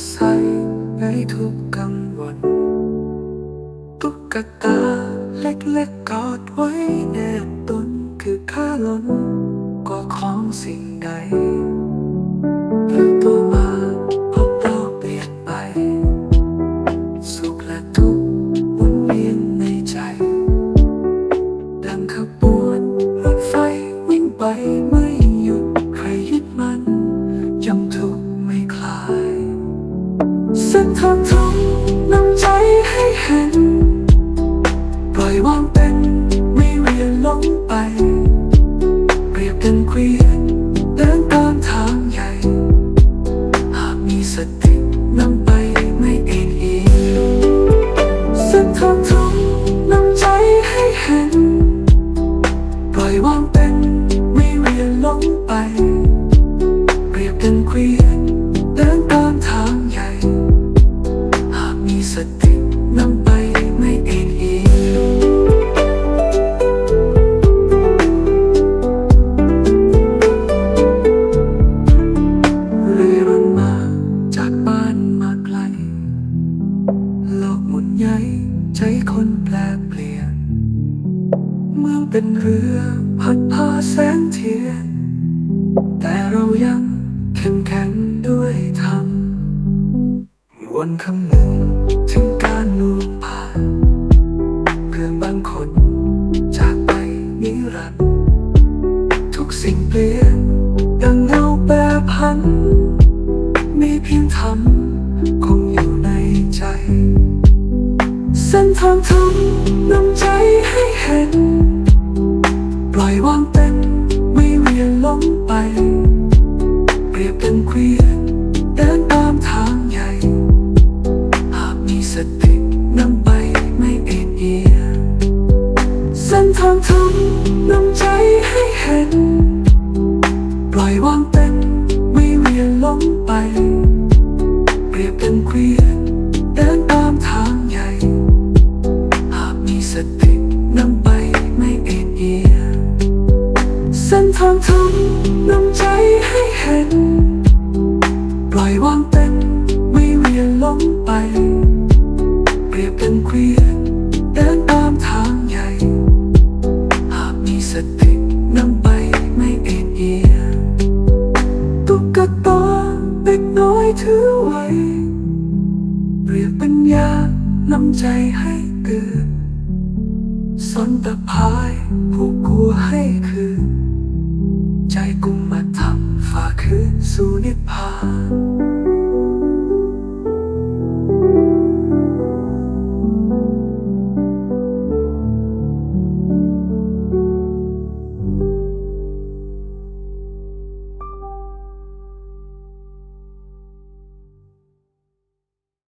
ดใสในทุกกลางวันตุ๊กตาเล็กๆกอดไว้แนบตนคือข้าล้นกว่าของสิ่งใด เห็น ปล่อยวางเป็นไม่เรียนหลงไป เปรียบกันเควียน เป็นเรือพัดพาแสงเทียน แต่เรายังเข้มแข็งด้วยธรรมวนคำหนึ่งถึงการล่วงผ่านเพื่อบางคนจากไปนิรันดร์ทุกสิ่งเปลี่ยนดังเงาแปรพัน มีเพียงธรรมคงอยู่ในใจ เส้นทางทำนำใจให้เห็น รียบเป็นเกวียนเดินตามทางใหญ่ หากมีสตินำไปไม่เอ็นเอียงเส้นทางทำนำใจให้เห็น ปล่อยวางเป็นไม่เวียนหลงไปเปรียบเป็นเกวียนเดินตามทางใหญ่ หากมีสตินำไปไม่เอ็นเอียงตุ๊กตาเด็กน้อยถือไว้ เรียบปัญญานำใจให้เกิดสนตะพายผู้กลัวให้คืนใจกุมมาทำฝ่าคืนสู่นิพพาน